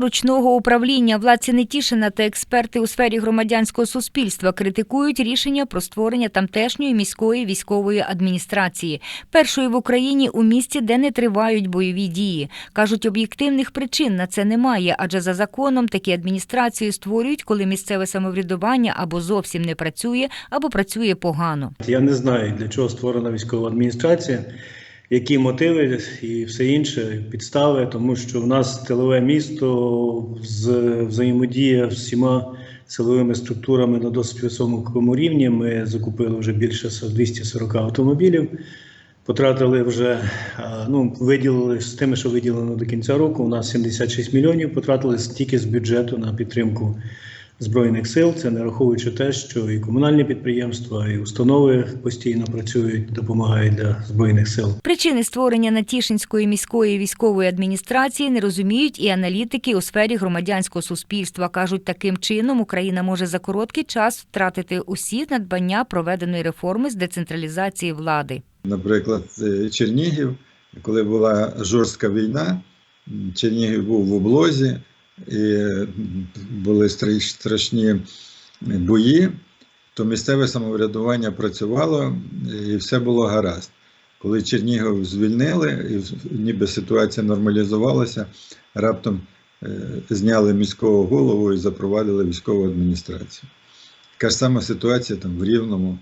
Ручного управління владці Нетішина та експерти у сфері громадянського суспільства критикують рішення про створення тамтешньої міської військової адміністрації, першої в Україні у місті, де не тривають бойові дії. кажуть, об'єктивних причин на це немає, адже за законом такі адміністрації створюють, коли місцеве самоврядування або зовсім не працює, або працює погано. Я не знаю, для чого створена військова адміністрація, які мотиви і все інше, підстави, тому що в нас тилове місто з взаємодія всіма силовими структурами на досить високому рівні. Ми закупили вже більше 240 автомобілів. Потратили вже, ну, виділили з тими, що виділено до кінця року. У нас 76 мільйонів потратили тільки з бюджету на підтримку Збройних сил. Це не раховуючи те, що і комунальні підприємства, і установи постійно працюють, допомагають для збройних сил. Причини створення Натішинської міської військової адміністрації не розуміють і аналітики у сфері громадянського суспільства. кажуть, таким чином Україна може за короткий час втратити усі надбання проведеної реформи з децентралізації влади. Наприклад, е, Чернігів, коли була жорстка війна, Чернігів був в облозі, і були страшні бої, то місцеве самоврядування працювало і все було гаразд. Коли Чернігів звільнили, і ніби ситуація нормалізувалася, раптом е, зняли міського голову і запровадили військову адміністрацію. Така ж сама ситуація там в Рівному.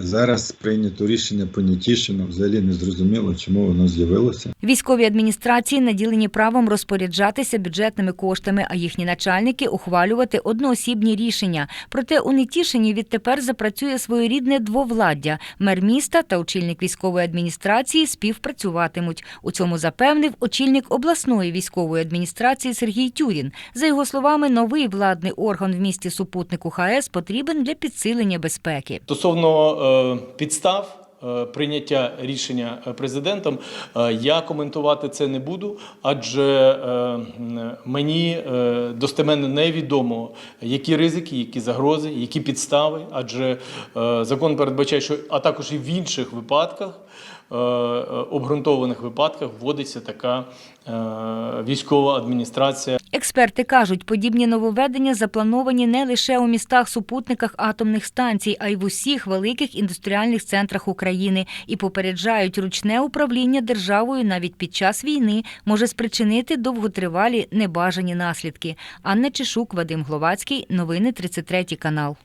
Зараз прийнято рішення по Нетішину, взагалі не зрозуміло, чому воно з'явилося. Військові адміністрації наділені правом розпоряджатися бюджетними коштами, а їхні начальники ухвалювати одноосібні рішення. Проте у Нетішині відтепер запрацює своєрідне двовладдя. Мер міста та очільник військової адміністрації співпрацюватимуть. У цьому запевнив очільник обласної військової адміністрації Сергій Тюрін. За його словами, новий владний орган в місті супутнику ХАЕС потрібен для підсилення безпеки. Стосовно е, підстав е, прийняття рішення е, президентом, я коментувати це не буду, адже мені достеменно невідомо, які ризики, які загрози, які підстави, адже закон передбачає, що а також і в інших випадках. Обґрунтованих випадках вводиться така військова адміністрація Експерти кажуть, подібні нововведення заплановані не лише у містах-супутниках атомних станцій, а й в усіх великих індустріальних центрах України і попереджають, ручне управління державою навіть під час війни може спричинити довготривалі небажані наслідки. Анна Чешук, Вадим Гловацький, новини 33 канал.